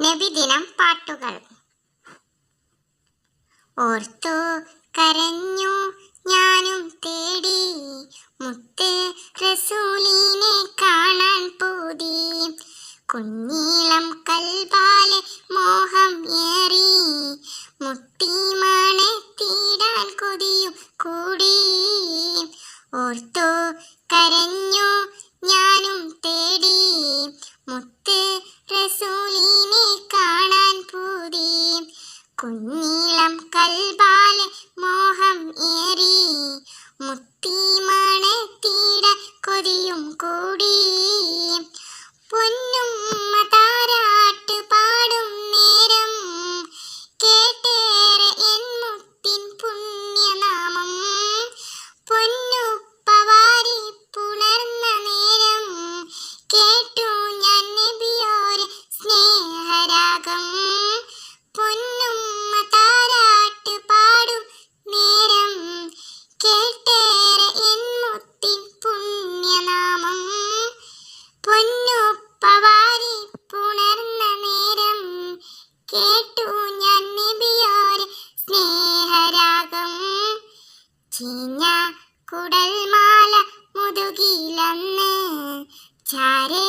നബിദിനം പാട്ടുകൾ. ഓർത്തു കരഞ്ഞു ഞാനും തേടി. മുത്ത് റസൂലിനെ കാണാൻ പൂതി. കുഞ്ഞീളം കൽബാലെ മോഹം ഏറി. മുട്ടിമാണെ തീടാൻ കൊതിയും കൂടി. ഓർത്തു കരഞ്ഞു കുഞ്ഞീളം കൽപാലെ മോഹം ഏറി. ചാരെ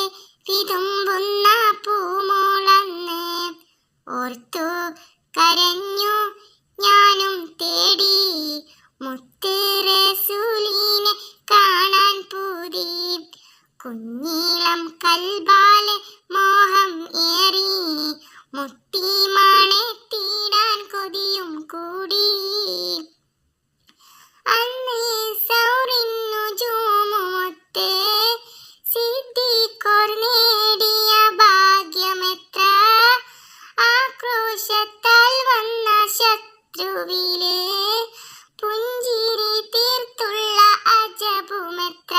ശത്രുവിൽ പുഞ്ചിരി തീർത്തുള്ള അജപുമത്ര?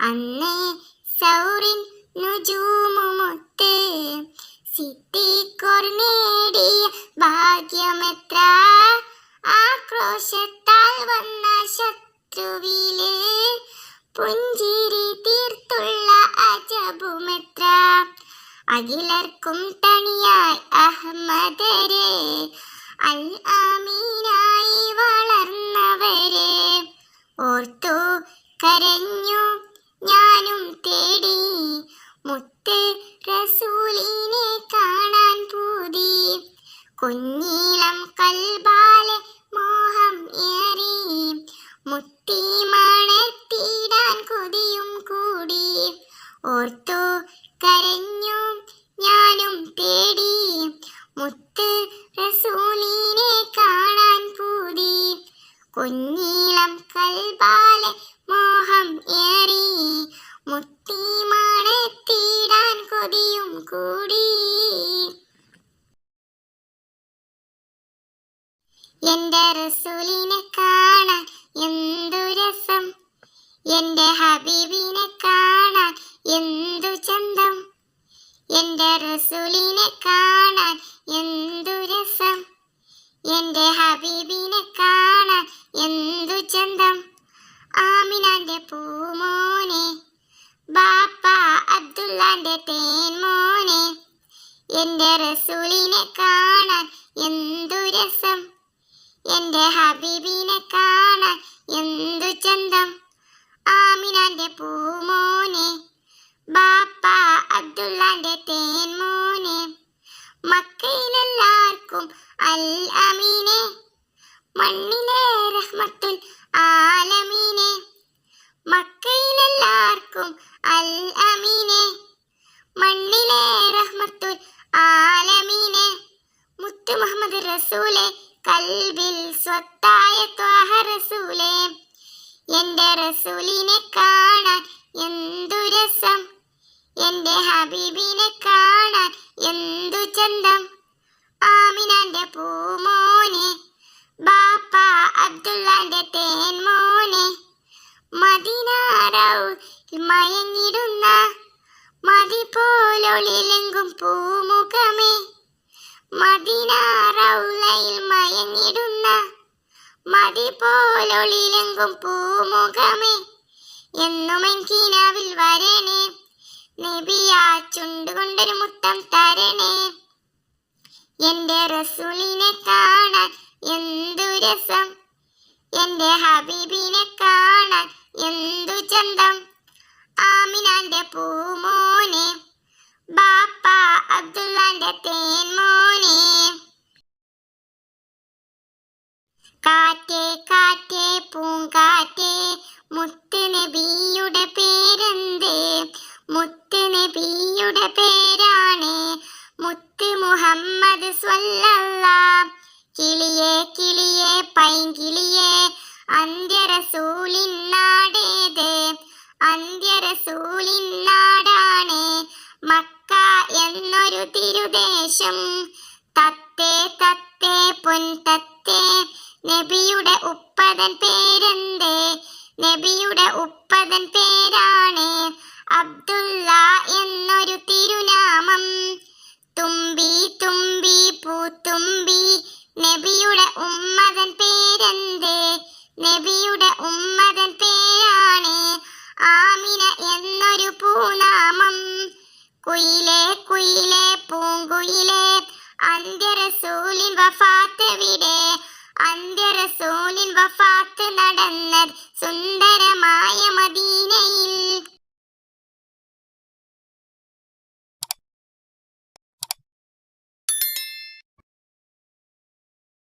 അന്നേ സൗറിൻ നുജൂമുമൊത്ത് സിദ്ധിക്കോർ നേടിയ ഭാഗ്യമെത്ര? ആക്രോശത്താൽ വന്ന ശത്രുവിലെ പുഞ്ചിരി തീർത്തുള്ള അജബുമെത്ര അഖിലർക്കും തണിയായി അഹമ്മദരെ അൽ ആമീനായി വളർന്നവരെ ഓർത്തു കരഞ്ഞു ഞാനും തേടി. മുത്ത് റസൂലിനെ കാണാൻ പൂതി. കുഞ്ഞീളം കൽബാലെ മോഹം ഏറി. മുത്തിമണെ കുഞ്ഞീളം കൽബാലെ മോഹം ഏറി. മുത്തിമണെ തീടാൻ കൊതിയും കൂടി. എന്റെ റസൂലിനെ കാണാൻ എന്തു രസം? എന്റെ ഹബീബിനെ കാണാൻ എന്തു ചന്തം? എന്റെ റസൂലിനെ കാണാൻ എന്തു രസം? എന്റെ ഹബീബിനെ കാണാൻ എന്തു ചന്തം? ആമിനാന്റെ പൂമോനെ ബാപ്പ അബ്ദുല്ലാന്റെ തേൻമോനെ എന്റെ റസൂലിനെ കാണാൻ എന്തു രസം? എന്റെ ഹബീബിനെ കാണാൻ എന്തു ചന്തം? ആമിനാന്റെ പൂമോനെ അൽ അമീനെ മണ്ണിലെ റഹ്മത്തുൽ ആലമീനെ മക്കയിലെല്ലാവർക്കും അൽ അമീനെ മണ്ണിലെ റഹ്മത്തുൽ ആലമീനെ മുത്തു മുഹമ്മദ് റസൂലെ കൽബിൽ സ്വത്തായ ത്വാഹ റസൂലെ എന്റെ റസൂലിനെ കാണാൻ എന്തു രസം എന്റെ ഹബീബിനെ കാണാൻ എന്തു ചന്തം ആമിനാന്റെ പൂമോനെ ബാപ്പ അബ്ദുള്ളാന്റെ തേൻമോനെ മദിനാരൗ മയങ്ങിടുന്ന മതി പോലൊളിലെങ്കും പൂമുഖമേ മദിനാറൗലയിൽ മയങ്ങിടുന്ന മതി പോലൊളിലെങ്കും പൂമുഖമേ എന്നും കിനാവിൽ വരണേ നബിയാ ചുണ്ടുകൊണ്ടൊരു മുത്തം തരണേ. എന്റെ റസൂലിനെ കാണാൻ എന്തു രസം? എന്റെ ഹബീബിനെ കാണാൻ എന്തു ചന്തം? ആമിനാന്റെ പൂമോനെ ബാപ്പ അബ്ദുള്ളാന്റെ തേൻമോനെ. കാറ്റേ കാറ്റേ പൂങ്കാറ്റേ മുത്ത് നബിയുടെ പേരെന്ത്? മുത്ത് നബിയുടെ പേരാണ് മുത്ത് മുഹമ്മദ് സ്വല്ലല്ലാ. കിളിയേ കിളിയേ പൈങ്കിളിയേ അന്ത്യരസൂലിൻ നാടേത് അന്ത്യരസൂലിൻ നാടാണ് മക്ക എന്നൊരു തിരുദേശം. തത്തേ തത്തേ പൊൻതത്തേ. നബിയുടെ ഉപ്പതൻ പേരെന്തേ? നബിയുടെ ഉപ്പതൻ പേരാണ് അബ്ദുള്ള വഫാത്ത് അന്ത്യ റസൂലിൻ വഫാത്ത് നടന്നത് മദീനയിൽ